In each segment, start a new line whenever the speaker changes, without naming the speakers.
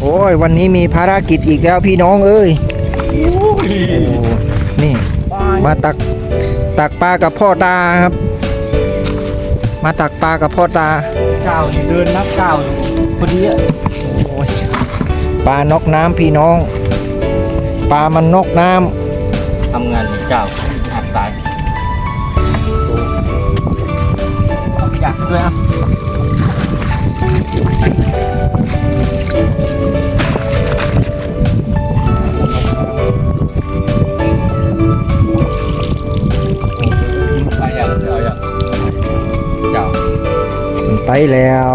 โอ้ยวันนี้มีภารกิจอีกแล้วพี่น้องเอ้ยโอ้นี่ มาตักตักปลากับพ่อตาครับ มาตักปลากับพ่อตา
ก้าวนี่เดินนับก้าวพอดีอะ
โอ้ยปลานอกน้ำพี่น้อง ปลามันนอกน้
ทำงานนี่ก้าวหักตายเอาขยะด้วยอะำ
ไปแล้ว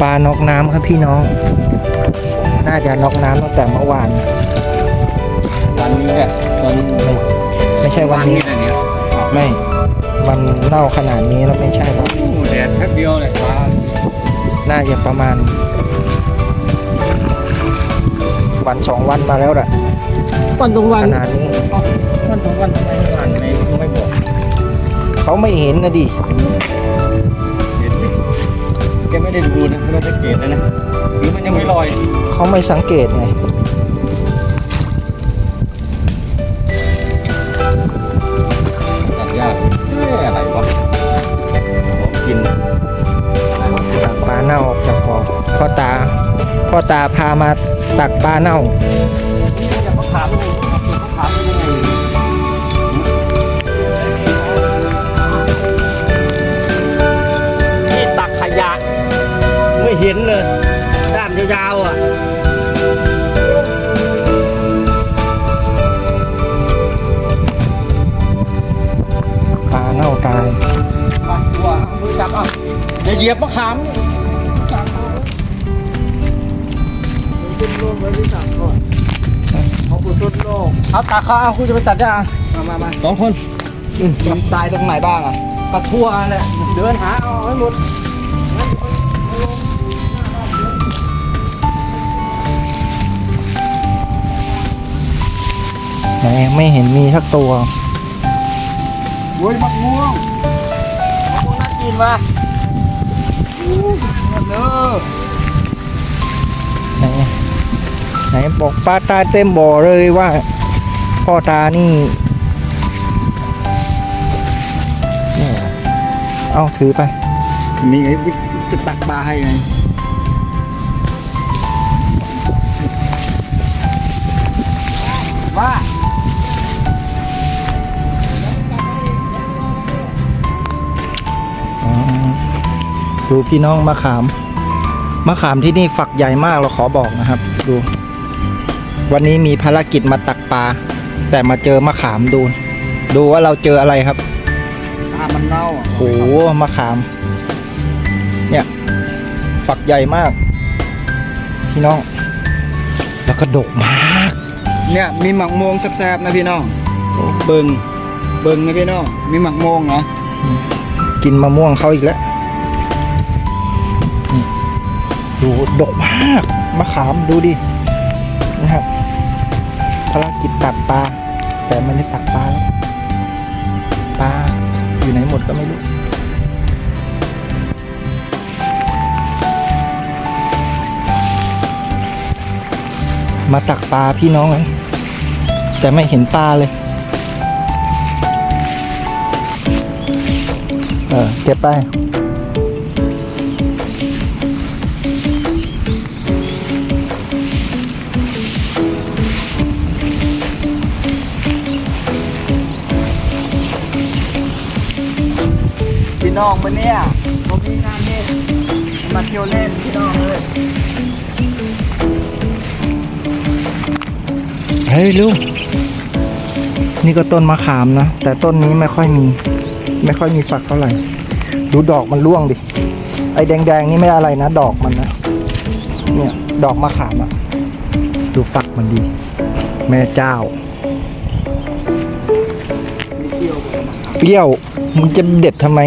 ปลานอกน้ำครับพี่น้อง น่าจะนอกน้ำตั้งแต่เมื่อวาน
วันนี้เนี่ยตอน
ไม่ไม่ใช่วันนี้
แหละเนี่ย
ไม่ มันเน่าขนาดนี้แล้วไม่ใช่หรอก
โอ้แดดแป๊บเดียวเลยว้า
น่าจะประมาณ วันสองวันมาแล้วแหละ
วันตรงวัน
ขนาดนี้
วันตรงวันทำไมไม่อ่านไม่ไม่บอก
เขาไม่เห็นนะดิ
เห็นดิ แกไม่ได้ดูนะไม่ได้สังเกตเลยนะหรือมันยังไม่ลอย
เขาไม่สังเกตไง
ตัดยากเอ๊ะอะไรวะของกินอะไรวะ
ตักปลาเน่าออกจากบ่อพ่อตาพ่อตาพามาตักปลาเน่า
อย่ามาถามเห็นเลย ด้านยาวๆอะ
ปลาเน่าตาย
ไปตัวเอามือจับอะอย่าเหยียบมะขามนี่เอาตักเขาเอาคุณจะไปตัดยังมามามาสองคน
มันตายตรงไหนบ้างอะ
ตัดทั่วแหละเดินหาเอาให้หมด
ไหนไม่เห็นมีสักตัว
โอ้ยมะม่วงมะม่วงน่ากินมาอู้หมดเลย
ไหนไหนบอกปลาตายเต็มบ่อเลยว่า พ่อตานี่เนี่ยเอาถือไป
มีไอ้จะตักปลาให้ไง
ว่า
ดูพี่น้องมะขาม มะขามที่นี่ฝักใหญ่มากเราขอบอกนะครับ ดู วันนี้มีภารกิจมาตักปลาแต่มาเจอมะขามดู ดูว่าเราเจออะไรครับ
ปลามันเน่าอะ
โอ้โหมะขาม เนี่ย ฝักใหญ่มาก พี่น้อง แล้วก็ดกมาก
เนี่ยมีหมักโมงแซ่บๆนะพี่น้องเบิงเบิงนะพี่น้องมีหมักโมงนะ
กินมะม่วงเขาอีกแล้ว ดูดกมากมะขามดูดินะครับภารกิจตักปลา แต่ไม่ได้ตักปลาแล้วปลาอยู่ไหนหมดก็ไม่รู้มาตักปลาพี่น้องเลยแต่ไม่เห็นปลาเลย เออเก็บไป
น้องวันเนี้ยผมมีงานเล่นมาเที่ยวเล่นพี่น้องเลย
เฮ้ยลุงนี่ก็ต้นมะขามนะ แต่ต้นนี้ไม่ค่อยมี ไม่ค่อยมีฝักเท่าไหร่ ดูดอกมันร่วงดิ ไอ้แดงๆนี่ไม่อะไรนะ ดอกมันนะ เนี่ย ดอกมะขามอะดูฝักมันดี แม่เจ้าเปรี้ยวมึงจะเด็ดทำไม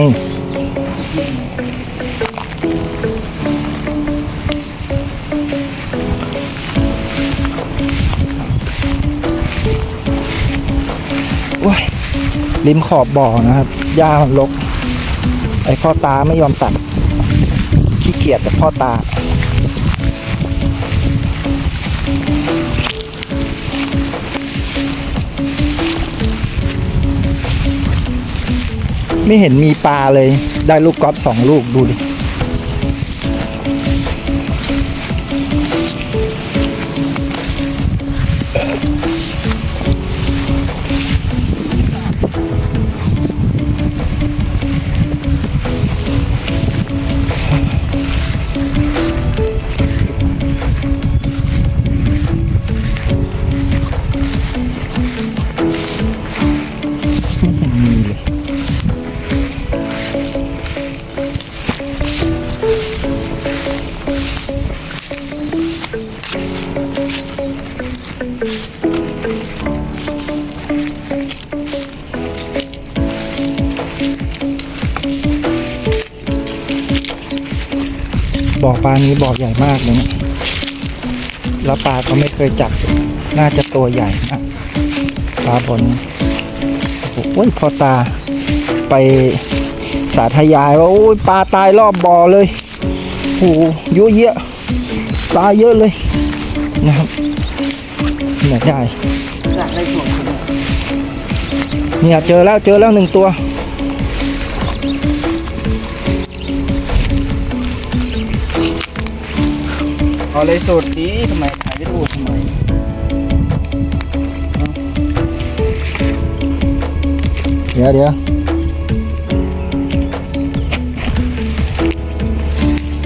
ริมขอบบ่อนะครับหญ้ารกไอ้พ่อตาไม่ยอมตัด ขี้เกียจแต่พ่อตา ไม่เห็นมีปลาเลย ได้ลูกกอล์ฟสองลูกดูดิ บ่อปลานี้บ่อใหญ่มากเลยนะแล้วปลาก็ไม่เคยจับ น่าจะตัวใหญ่ปลาบนโอ้ยพอตาไปสาธยายว่าโอ้ยปลาตายรอบบ่อเลยโอ้โหเยอะเยอะปลาเยอะเลยนะครับเนี่ยได้
อยากได้ส่วน
เนี่ยเจอแล้วเจอแล้วหนึ่งตัว
เอาเลยสูตรนี้ทำไมถ่ายวิดีโอทำไม
เดี๋ยวเดี๋ยว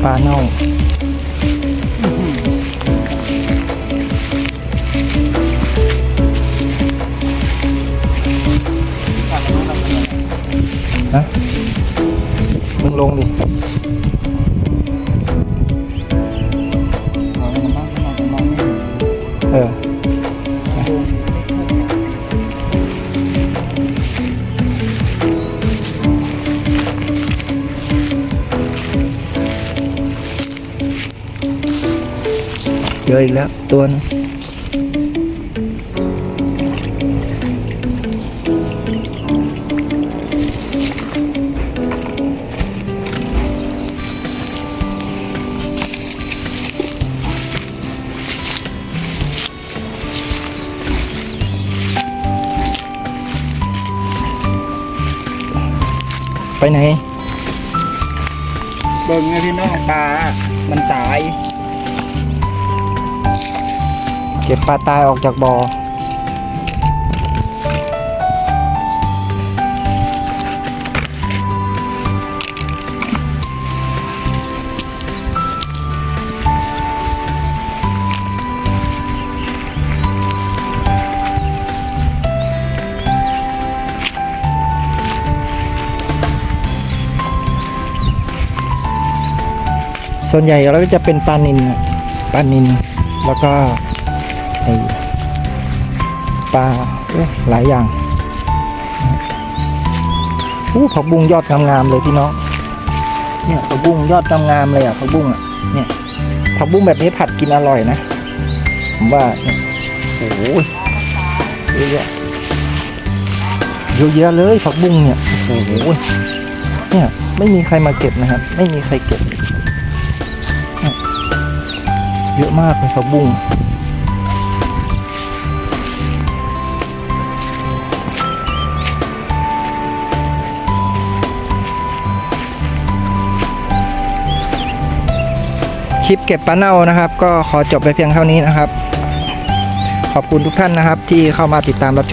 ปลาเน่าฮะมึงลงดิ
เจ
ออีกแล้วตัวนึงไปไหน
เบิ่งไงพี่น้องปลา มันตาย
ก็บปลาตายออกจากบ่อส่วนใหญ่เราก็จะเป็นปลานินปลานินแล้วก็ ปลาหลายอย่างอู้ผักบุ้งยอดงามๆเลยพี่น้องเนี่ยผักบุ้งยอดงามๆเลยอะผักบุ้งอะเนี่ยผักบุ้งแบบนี้ผัดกินอร่อยนะผมว่าโอ้โหเยอะแยะเยอะแยะเลยผักบุ้งเนี่ยโอ้โหเนี่ยไม่มีใครมาเก็บนะครับ ไม่มีใครเก็บ เยอะมากเลยผักบุ้ง ลิปเก็บปลาเน่านะครับ ก็ขอจบไปเพียงเท่านี้นะครับ ขอบคุณทุกท่านนะครับที่เข้ามาติดตามรับชม